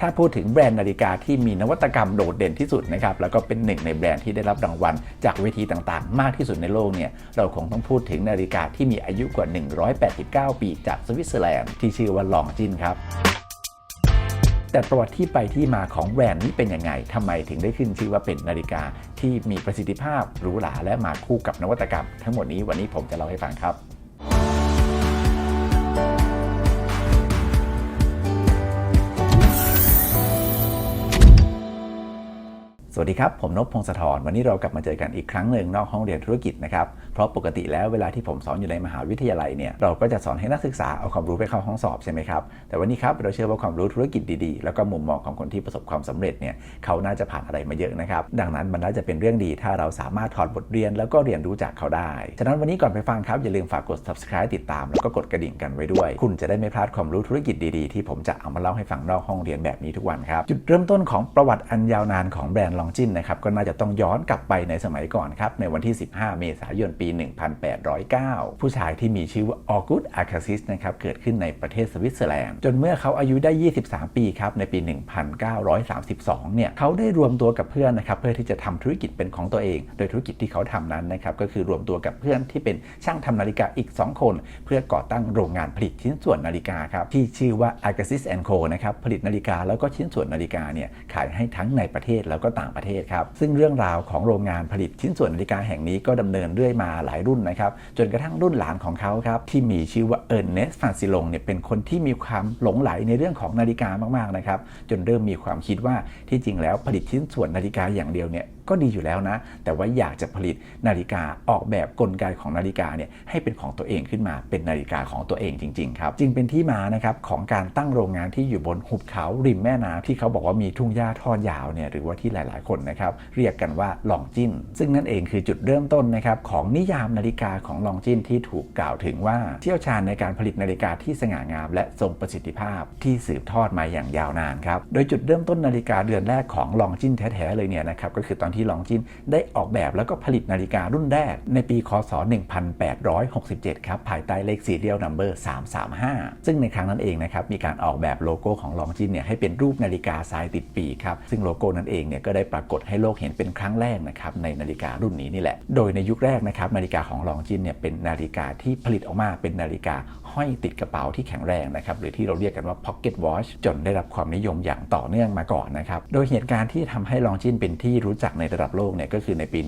ถ้าพูดถึงแบรนด์นาฬิกาที่มีนวัตกรรมโดดเด่นที่สุดนะครับแล้วก็เป็นหนึ่งในแบรนด์ที่ได้รับรางวัล จากเวทีต่างๆ มากที่สุดในโลกเนี่ยเราคงต้องพูดถึงนาฬิกาที่มีอายุกว่า 189 ปีจากสวิตเซอร์แลนด์ที่ชื่อว่าลองจินครับแต่ประวัติที่ไปที่มาของแบรนด์นี้เป็นยังไงทำไมถึงได้ขึ้นชื่อว่าเป็นนาฬิกาที่มีประสิทธิภาพหรูหราและมาคู่กับนวัตกรรม ทั้งหมดนี้วันนี้ผมจะเล่าให้ฟังครับ สวัสดีครับ ผมนพพงศธรวันนี้เรากลับมาเจอกันอีกครั้งหนึ่งนอกห้องเรียนธุรกิจนะครับ เพราะปกติแล้วเวลาที่ผมสอนอยู่ในมหาวิทยาลัยเนี่ยเราก็จะสอนให้นักศึกษาเอาความรู้ไปเข้าห้องสอบใช่ไหมครับแต่วันนี้ครับเราเชื่อว่าความรู้ธุรกิจดีๆ แล้วก็มุมมองของคนที่ประสบความสำเร็จเนี่ยเขาน่าจะผ่านอะไรมาเยอะนะครับดังนั้นมันน่าจะเป็นเรื่องดีถ้าเราสามารถถอดบทเรียนแล้วก็เรียนรู้จากเขาได้ฉะนั้นวันนี้ก่อนไปฟังครับอย่าลืมฝากกด subscribe ติดตามแล้วก็กดกระดิ่งกันไว้ด้วย คุณจะได้ไม่พลาดความรู้ธุรกิจดีๆ ที่ผมจะเอามาเล่าให้ฟังนอกห้องเรียนแบบนี้ทุกวันครับจุดเริ่มต้นของประวัติอันยาวนานของแบรนด์ลองจินนะครับก็น่าจะต้องย้อนกลับไปในสมัยก่อนครับในวันที่ 15 เมษายนปี 1809 ผู้ชายที่มีชื่อว่าออกุสอาคาซิสนะครับเกิดขึ้นในประเทศสวิตเซอร์แลนด์ จนเมื่อเขาอายุได้ 23 ปีครับในปี 1932 เนี่ยเขาได้รวมตัวกับเพื่อนนะครับเพื่อที่จะทำธุรกิจเป็นของตัวเอง โดยธุรกิจที่เขาทำนั้นนะครับก็คือรวมตัวกับเพื่อนที่เป็นช่างทำนาฬิกาอีก 2 คน เพื่อก่อตั้งโรงงานผลิตชิ้นส่วนนาฬิกาครับที่ชื่อว่า Agassiz Co นะครับผลิตนาฬิกาแล้วก็ชิ้นส่วนนาฬิกาเนี่ยขายให้ทั้งในประเทศแล้วก็ต่างประเทศครับ ซึ่งเรื่องราวของโรงงานผลิตชิ้นส่วนนาฬิกาแห่งนี้ก็ดำเนินเรื่อยมาหลายรุ่นนะครับจนกระทั่งรุ่นหลานของเขาครับที่มีชื่อว่าเอิร์นเนสฟานซิลงเนี่ยเป็นคนที่มีความหลงไหลในเรื่องของนาฬิกามากๆนะครับจนเริ่มมีความคิดว่าที่จริงแล้วผลิตชิ้นส่วนนาฬิกาอย่างเดียวเนี่ย ก็ดีอยู่แล้วนะ แต่ว่าอยากจะผลิตนาฬิกาออกแบบกลไกของนาฬิกาเนี่ยให้เป็นของตัวเองขึ้นมาเป็นนาฬิกาของตัวเองจริงๆครับจึงเป็นที่มานะครับของการตั้งโรงงานที่อยู่บนหุบเขาริมแม่น้ำที่เขาบอกว่ามีทุ่งหญ้าทอดยาวเนี่ยหรือว่าที่หลายๆคนนะครับเรียกกันว่าลองจินซึ่งนั่นเองคือจุดเริ่มต้นนะครับของนิยามนาฬิกาของลองจินที่ถูกกล่าวถึงว่าเชี่ยวชาญในการผลิตนาฬิกาที่สง่างาม และทรงประสิทธิภาพที่สืบทอดมาอย่างยาวนานครับโดยจุดเริ่มต้นนาฬิกาเดือนแรกของลองจินแท้ๆเลยเนี่ยนะครับก็คือตอนที่ลองจินได้ออกแบบแล้วก็ผลิตนาฬิการุ่นแรก ในปีคศ 1867 ครับ ภายใต้เลข serial number 335 ซึ่งในครั้งนั้นเองนะครับ มีการออกแบบโลโก้ของลองจินเนี่ยให้เป็นรูปนาฬิกาทรายติดปีกครับ ซึ่งโลโก้นั้นเองเนี่ยก็ได้ปรากฏให้โลกเห็นเป็นครั้งแรกนะครับในนาฬิการุ่นนี้นี่แหละ โดยในยุคแรกนะครับนาฬิกาของลองจินเนี่ยเป็นนาฬิกาที่ผลิตออกมาเป็นนาฬิกา ห้อยติดกระเป๋าที่แข็งแรงนะครับหรือที่เราเรียกกันว่า pocket watch จนได้รับความนิยมอย่างต่อเนื่องมาก่อนนะครับโดยเหตุการณ์ที่ทำให้ลองจินเป็นที่รู้จักในระดับโลกเนี่ยก็คือในปี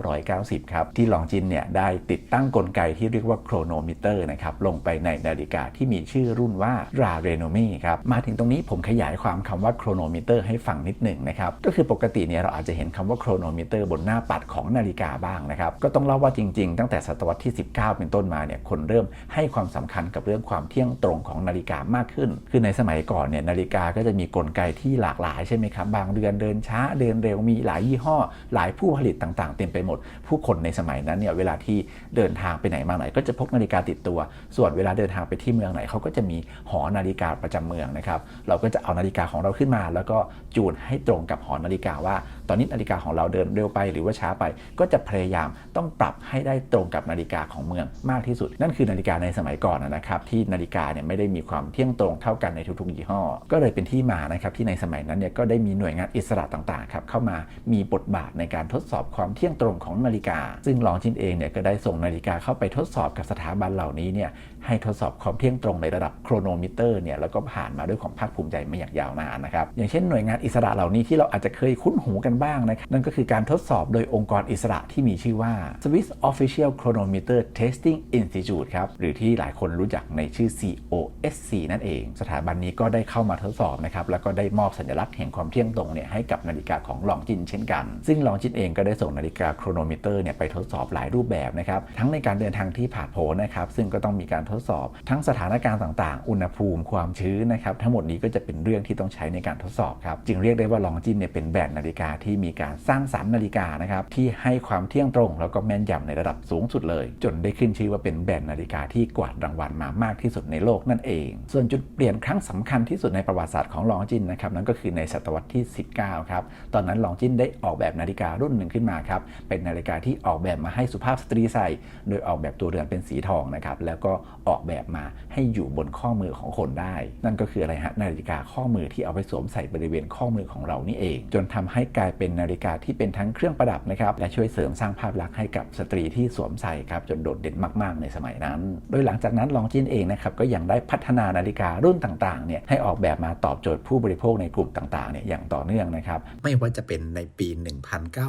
1990 ครับ ที่ลองจินเนี่ยได้ติดตั้งกลไกที่เรียกว่าโครโนมิเตอร์นะครับลงไปในนาฬิกาที่มีชื่อรุ่นว่าราเรโนมีครับมาถึงตรงนี้ผมขยายความคำว่าโครโนมิเตอร์ให้ฟังนิดหนึ่งนะครับก็คือปกติเนี่ยเราอาจจะเห็นคำว่าโครโนมิเตอร์บนหน้าปัดของนาฬิกาบ้างนะครับก็ต้องเล่าว่าจริง ๆ ตั้งแต่ศตวรรษที่ 19 เป็นต้นมาเนี่ยคนเริ่มให้ความสำคัญกับเรื่องความเที่ยงตรงของนาฬิกามากขึ้น คือในสมัยก่อนเนี่ยนาฬิกาก็จะมีกลไกที่หลากหลายใช่ไหมครับ บางเรือนเดินช้าเดินเร็วมีหลายยี่ห้อ หลายผู้ผลิตต่างๆ เต็มไปหมด ผู้คนในสมัยนั้นเนี่ยเวลาที่เดินทางไปไหนมาไหน ก็จะพกนาฬิกาติดตัว ส่วนเวลาเดินทางไปที่เมืองไหนเขาก็จะมีหอนาฬิกาประจำเมืองนะครับ เราก็จะเอานาฬิกาของเราขึ้นมา แล้วก็จูนให้ตรงกับหอนาฬิกาว่า ตอนนี้นาฬิกาของเราเดินเร็วไปหรือว่าช้าไป ก็จะพยายามต้องปรับให้ได้ตรงกับนาฬิกาของเมืองมากที่สุด นั่นคือนาฬิกาในสมัยก่อนนะครับที่นาฬิกาเนี่ยไม่ได้มีความเที่ยงตรงเท่ากันในทุกๆยี่ห้อ ก็เลยเป็นที่มานะครับที่ในสมัยนั้นเนี่ยก็ได้มีหน่วยงานอิสระต่างๆครับเข้ามามีบทบาทในการทดสอบความเที่ยงตรงของนาฬิกา ซึ่งลองจินเองเนี่ยก็ได้ส่งนาฬิกาเข้าไปทดสอบกับสถาบันเหล่านี้เนี่ยให้ทดสอบความเที่ยงตรงในระดับโครโนมิเตอร์เนี่ยแล้วก็ผ่านมาด้วยความภาคภูมิใจมาอย่างยาวนานนะครับอย่างเช่นหน่วยงานอิสระเหล่านี้ที่เราอาจจะเคยคุ้นหูกันบ้างนะครับนั่นก็คือการทดสอบโดยองค์กรอิสระที่มีชื่อว่า Swiss Official Chronometer Testing Institute ครับหรือที่หลายคนรู้จักในชื่อ COSC นั่นเอง สถาบันนี้ก็ได้เข้ามาทดสอบนะครับแล้วก็ได้มอบสัญลักษณ์แห่งความเที่ยงตรงเนี่ยให้กับนาฬิกาของลองจินเช่นกัน ซึ่งลองจินเองก็ได้ส่งนาฬิกาโครโนมิเตอร์เนี่ยไปทดสอบหลายรูปแบบนะครับทั้งในการเดินทางที่ผ่าดโผนนะครับซึ่งก็ต้องมีการทดสอบ ทั้งสถานการณ์ต่างๆ อุณหภูมิความชื้นนะครับทั้งหมดนี้ก็จะเป็นเรื่องที่ต้องใช้ในการทดสอบครับจึงเรียกได้ว่าลองจินเนี่ยเป็นแบรนด์นาฬิกาที่มีการสร้างสรรค์นาฬิกานะครับที่ให้ความเที่ยงตรง แล้วก็แม่นยำในระดับสูงสุดเลย จนได้ขึ้นชื่อว่าเป็นแบรนด์นาฬิกาที่กวาดรางวัลมามากที่สุดในโลกนั่นเอง ส่วนจุดเปลี่ยนครั้งสำคัญที่สุดในประวัติศาสตร์ของลองจินนะครับนั่นก็คือในศตวรรษที่ 19 ครับตอนนั้นลองจินได้ออกแบบนาฬิการุ่นหนึ่งขึ้นมาครับเป็นนาฬิกาที่ออกแบบมาให้สุภาพสตรีใส่ โดยออกแบบตัวเรือนเป็นสีทองนะครับแล้วก็ออกแบบมาให้อยู่บนข้อมือของคนได้ นั่นก็คืออะไรฮะนาฬิกาข้อมือที่เอาไปสวมใส่บริเวณข้อมือของเรานี่เอง จนทำให้กลายเป็นนาฬิกาที่เป็นทั้งเครื่องประดับนะครับและช่วยเสริมสร้างภาพลักษณ์ให้กับสตรีที่สวมใส่ครับจนโดดเด่นมาก ๆ ในสมัยนั้น โดยหลังจากนั้นลองจินเองนะครับก็ยังได้พัฒนานาฬิการุ่นต่างๆเนี่ยให้ออกแบบมาตอบโจทย์ผู้บริโภคในกลุ่มต่างๆเนี่ยอย่างต่อเนื่องนะครับไม่ว่าจะเป็นในปี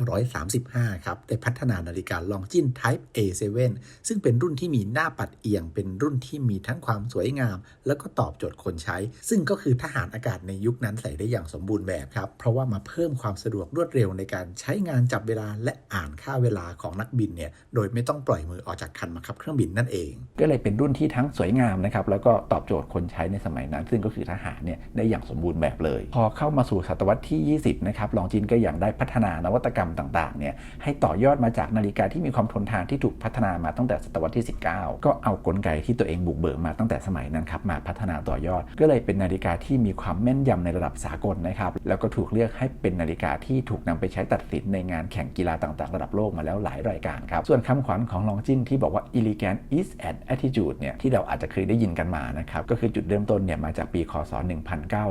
1935 ครับได้พัฒนานาฬิกาลองจิน Type A7 ซึ่งเป็นรุ่นที่มีหน้าปัดเอียง เป็นรุ่นที่มีทั้งความสวยงาม แล้วก็ตอบโจทย์คนใช้ ซึ่งก็คือทหารอากาศในยุคนั้นใส่ได้อย่างสมบูรณ์แบบครับเพราะว่ามาเพิ่มความสะดวกรววดเร็วในการใช้งานจับเวลาและอ่านค่าเวลาของนักบินเนี่ยโดยไม่ต้องปล่อยมือออกจากคันบังคับเครื่องบินนั่นเอง ก็เลยเป็นรุ่นที่ทั้งสวยงามนะครับแล้วก็ตอบโจทย์คนใช้ในสมัยนั้น ซึ่งก็คือทหารเนี่ยได้อย่างสมบูรณ์แบบเลย พอเข้ามาสู่ศตวรรษที่ 20นะครับลองจินก็อยังได้พัฒนานวัตกรรมต่างๆเนี่ยให้ต่อยอดมาจากนาฬิกาที่มีความทนทานที่ถูกพัฒนามาตั้งแต่ศตวรรษที่ 19 ก็เอากลไกที่ตัวเองบุกเบิกมาตั้งแต่สมัยนั้นครับมาพัฒนาต่อยอด ก็เลยเป็นนาฬิกาที่มีความแม่นยำในระดับสากลนะครับแล้วก็ถูกเลือกให้เป็นนาฬิกาที่ถูกนำไปใช้ตัดสินในงานแข่งกีฬาต่างๆ ระดับโลกมาแล้วหลายรายการครับ ส่วนคำขวัญของลองจินที่บอกว่า elegant is an attitude เนี่ยที่เราอาจจะเคยได้ยินกันมานะครับก็คือจุดเริ่มต้นเนี่ยมาจากปีคศ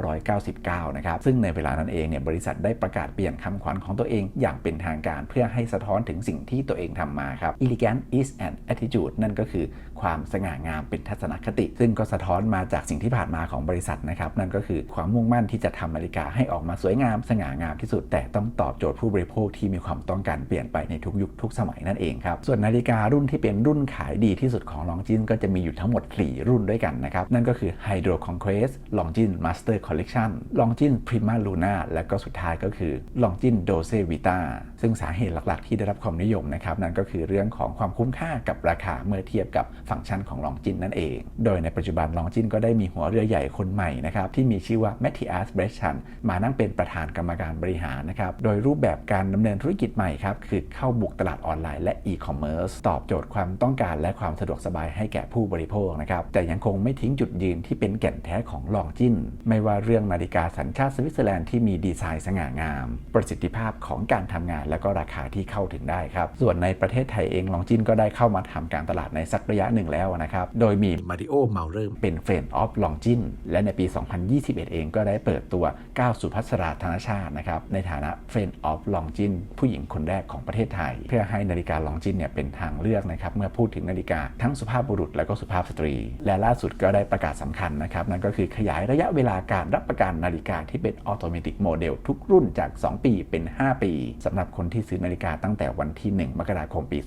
1999 นะครับซึ่งในเวลานั้นเองเนี่ยบริษัทได้ประกาศเปลี่ยนคำขวัญของตัวเองอย่างเป็นทางการเพื่อให้สะท้อนถึงสิ่งที่ตัวเองทำมาครับ elegant is an attitude นั่นก็คือความสง่างามเป็นทัศนคติ ซึ่งก็สะท้อนมาจากสิ่งที่ผ่านมาของบริษัทนะครับนั่นก็คือความมุ่งมั่นที่จะทำนาฬิกาให้ออกมาสวยงามสง่างามที่สุดแต่ต้องตอบโจทย์ผู้บริโภคที่มีความต้องการเปลี่ยนไปในทุกยุคทุกสมัยนั่นเองครับ ส่วนนาฬิการุ่นที่เป็นรุ่นขายดีที่สุดของลองจินก็จะมีอยู่ทั้งหมด 4 รุ่นด้วยกันนะครับ นั่นก็คือ Hydro Conquest Longines Master Collection Longines Prima Luna และก็สุดท้ายก็คือ Longines Dolce Vita ซึ่งสาเหตุหลักๆ ที่ได้รับความนิยมนะครับนั่นก็คือเรื่องของความคุ้มค่ากับราคาเมื่อเทียบกับฟังก์ชันของลองจินนั่นเอง โดยในปัจจุบันลองจินก็ได้มีหัวเรือใหญ่คนใหม่นะครับที่มีชื่อว่า Matthias b r e c h a n มานั่งเป็นประธานกรรมการบริหารนะครับโดยรูปแบบการดำเนินธุรกิจใหม่ครับ คือเข้าบุกตลาดออนไลน์และอีคอมเมิร์ซตอบโจทย์ความต้องการและความสะดวกสบายให้แก่ผู้บริโภคนะครับ แต่ยังคงไม่ทิ้งจุดยืนที่เป็นแก่นแท้ของลองจินไม่ว่าเรื่องนาฬิกาสัญชาติสวิตเซอร์แลนด์ที่มีดีไซน์สง่างาม ประสิทธิภาพของการทำงานและก็ราคาที่เข้าถึงได้ครับ ส่วนในประเทศไทยเองลองจินก็ได้เข้ามาทำการตลาดในสักระยะหนึ่งแล้วนะครับ โดยมี Mario Maurer เป็นเฟรนด์ออฟลองจินและในปี 2021 เองก็ได้เปิดตัวก้าวสุภัสราธนชาตินะครับในฐานะเฟรนด์ออฟลองจินผู้หญิงคนแรกของประเทศไทย เพื่อให้นาฬิกาลองจินเนี่ยเป็นทางเลือกนะครับเมื่อพูดถึงนาฬิกาทั้งสุภาพบุรุษและก็สุภาพสตรี และล่าสุดก็ได้ประกาศสำคัญนะครับนั่นก็คือขยายระยะเวลาการรับประกันนาฬิกาที่เป็นออโตเมติกโมเดลทุกรุ่นจาก 2 ปีเป็น 5 ปีสำหรับคนที่ซื้อนาฬิกาตั้งแต่วันที่ 1 มกราคมปี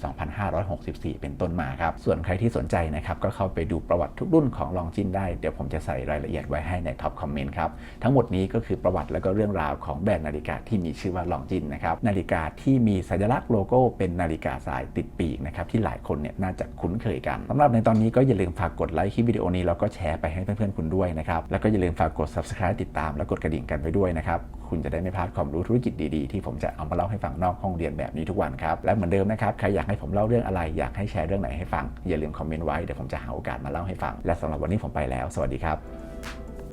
2564 เป็นต้นมาครับส่วนใครที่สนใจนะครับก็เข้าไปดูประวัติทุกรุ่นของลองจินได้เดี๋ยวผมจะใส่รายละเอียดไว้ให้ในท็อปคอมเมนต์ครับทั้งหมดนี้ก็คือประวัติและก็เรื่องราวของแบรนด์นาฬิกาที่มีชื่อว่าลองจินนะครับนาฬิกาที่มีสัญลักษณ์โลโก้เป็นนาฬิกาสายติดปีกนะครับที่หลายคนเนี่ยน่าจะคุ้นเคยกันสำหรับในตอนนี้ก็อย่าลืมฝากกดไลค์คลิปวิดีโอนี้แล้วก็แชร์ไปให้เพื่อนๆคุณด้วยนะครับแล้วก็อย่าลืมฝากกด subscribe ติดตามและกดกระดิ่งกันไว้ด้วยนะครับคุณจะได้ไม่พลาดความรู้ธุรกิจดีๆ ที่ผมจะเอามาเล่าให้ฟังนอกห้องเรียนแบบนี้ทุกวันครับและเหมือนเดิมนะครับใครอยากให้ผมเล่าเรื่องอะไรอยากให้แชร์เรื่องไหนให้ฟังอย่าลืมคอมเมนต์ไว้เดี๋ยวผมจะหาโอกาสมาเล่าให้ฟังและสำหรับวันนี้ผมไปแล้ว สวัสดีครับ